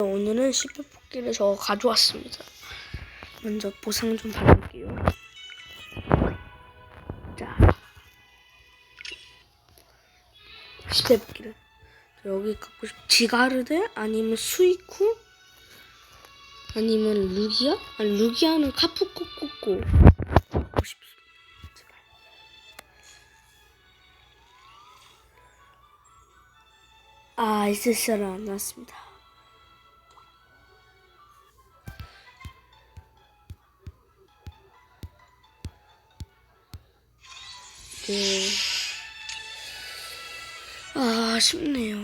오늘은 11뽑기를 저 가져왔습니다. 먼저 보상 좀 받을게요. 자. 10대뽑기를. 여기 갖고 싶, 지가르데? 아니면 수이쿠? 아니면 루기아? 아니, 루기아는 카푸코코코. 갖고 싶습니다. 제발. 아, 있을 사람 나왔습니다. 이제 아, 아쉽네요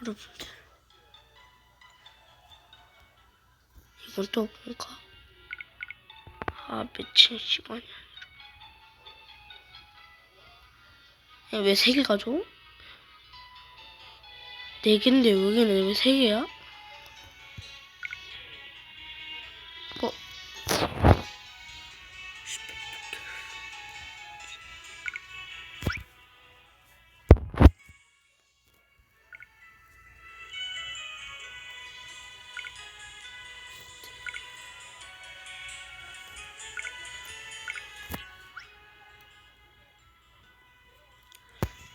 여러분들 이건 또 뭔가 아 며칠 시간이 야왜 세 개 가져? 네 개인데 여기는 왜 세 개야?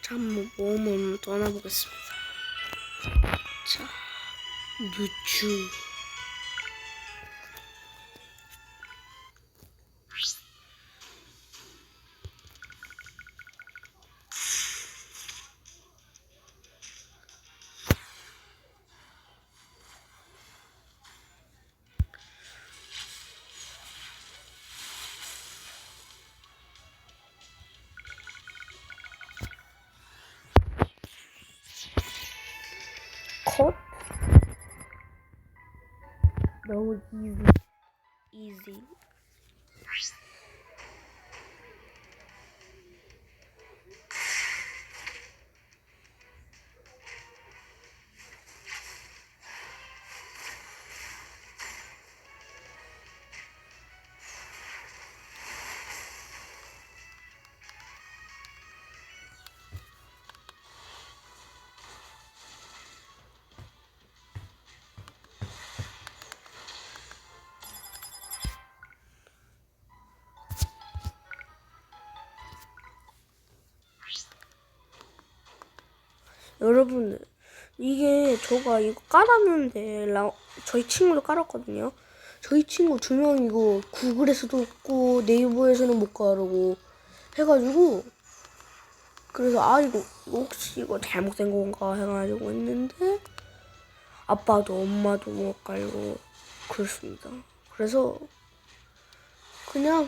잠 모험으로 떠나보겠습니다. 자, 유추. That was easy. Easy. 여러분들 이게 저가 이거 깔았는데 라, 저희 친구도 깔았거든요. 저희 친구 두 명 이거 구글에서도 없고 네이버에서는 못 깔고 해가지고 그래서 아 이거, 이거 혹시 이거 잘못된 건가 해가지고 했는데 아빠도 엄마도 못 깔고 그렇습니다. 그래서 그냥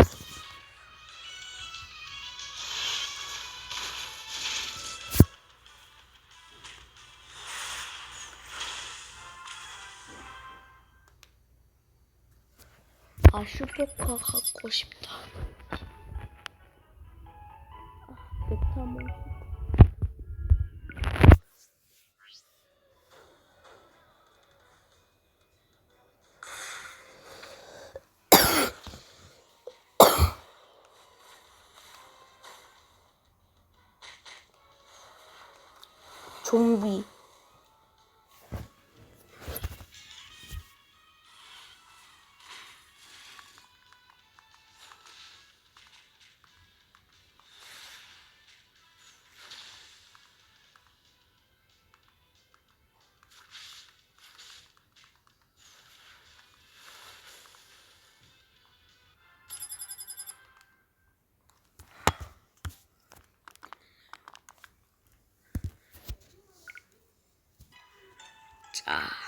슈퍼카 갖고 싶다. 아, 메타몬. 좀비.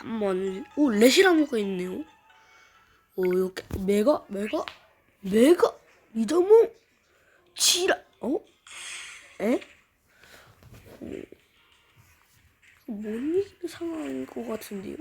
한번 오 레시라모가 있네요. 오 이렇게 메가 메가 메가 미더몽 지라 어? 에? 오, 못 이기는 상황인 것 같은데요?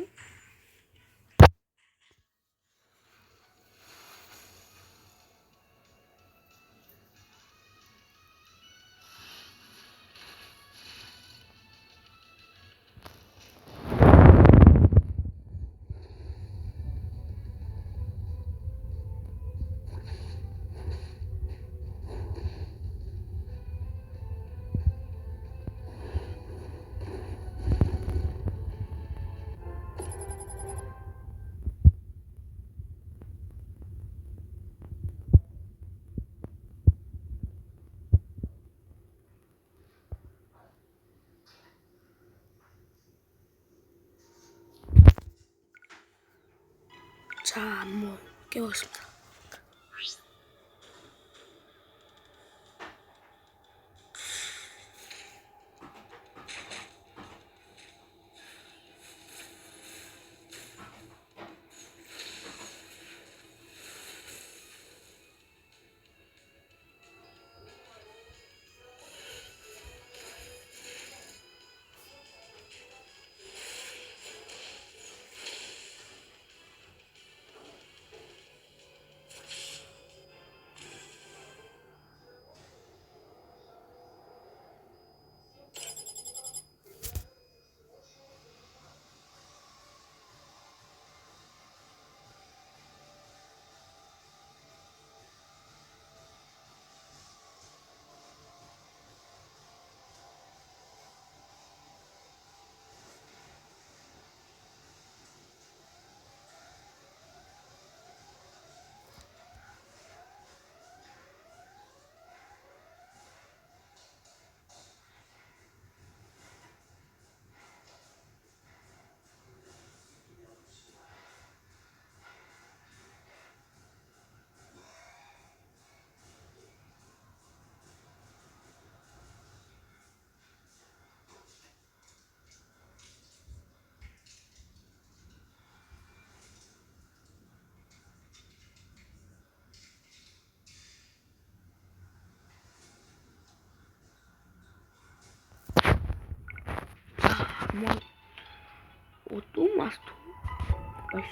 자, 한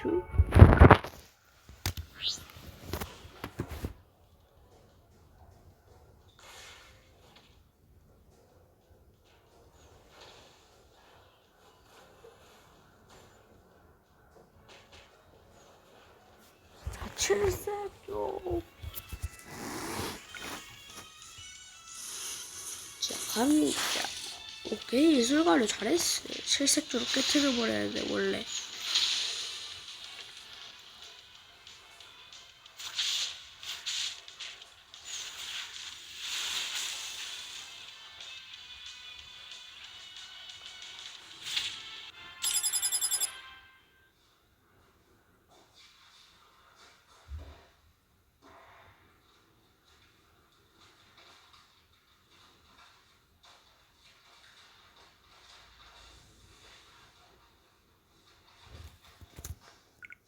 자, 칠세죠. 자, 갑니다. 오케이, 이술가를 잘했어. 칠색조로 깨트려 버려야 돼, 원래.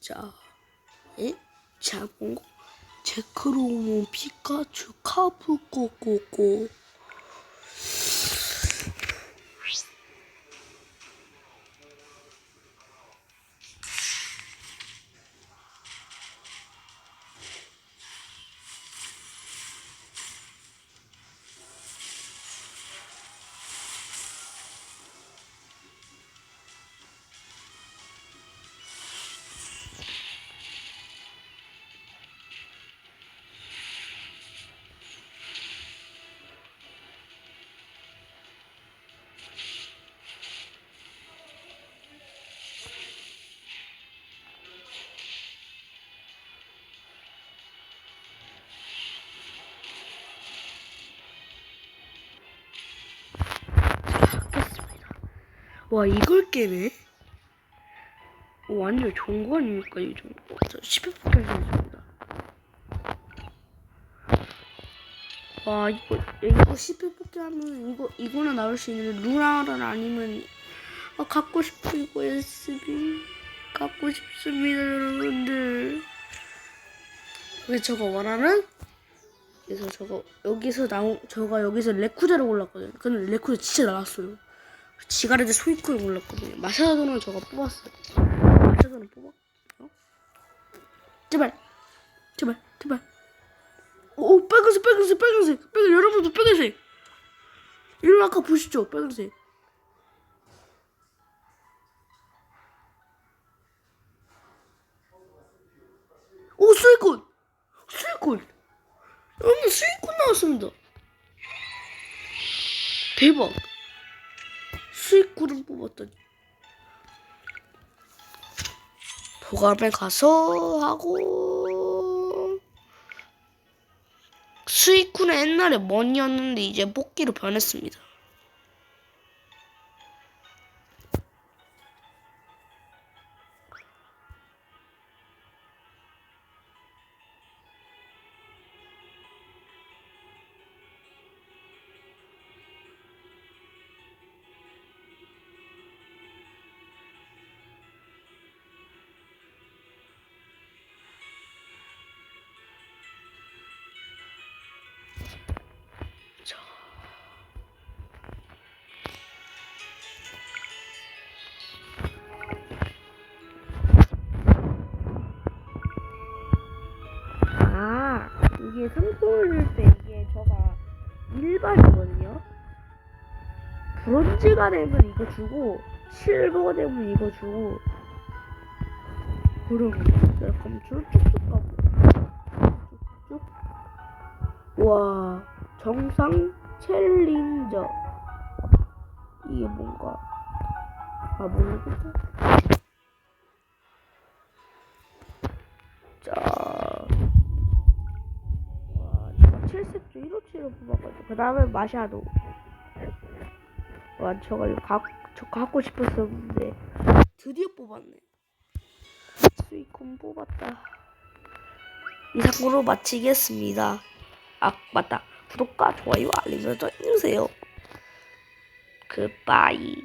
자, 에? 자, 뭔가 제크로모 피카츄 카프 꼬꼬꼬 와 이걸 깨네? 오, 완전 좋은 거 아닙니까 이 정도? 저 10회 뽑겠습니다. 와 이거 이거 10회 뽑기 하면 이거 이거나 나올 수 있는데 루나를 아니면 아 갖고 싶어 이거 SB 갖고 싶습니다 여러분들. 왜 저거 원하는? 그래서 저거 여기서 나온 저가 여기서 레쿠자를 골랐거든요. 근데 레쿠자 진짜 나왔어요. 지가레드 소이크를 골랐거든요. 마샤도는 저가 뽑았어요. 마샤도는 뽑아? 어? 제발, 제발, 제발. 오, 오 빨간색, 빨간색, 빨간색, 빨간 여러분도 빨간색. 이런 아까 보시죠, 빨간색. 오, 수익권, 수익권. 여러분 수익권 나왔습니다. 대박. 수익구를 뽑았더니 도감에 가서 하고 수익구는 옛날에 머니였는데 이제 뽑기로 변했습니다. 브론즈가 되면 이거 주고 실버가 되면 이거 주고. 그리고 그럼 쭉쭉쭉 가고. 쭉쭉 와 정상 챌린저. 이게 뭔가. 아 모르겠다. 자. 와, 제가 7세트 1호치를 뽑아가지고. 그 다음에 마샤도 이거 가, 저 갖고 싶었었는데. 드디어 뽑았네. 스위콘 뽑았다. 이상으로 마치겠습니다. 아 맞다. 구독과 좋아요 알림 설정 해주세요. 굿바이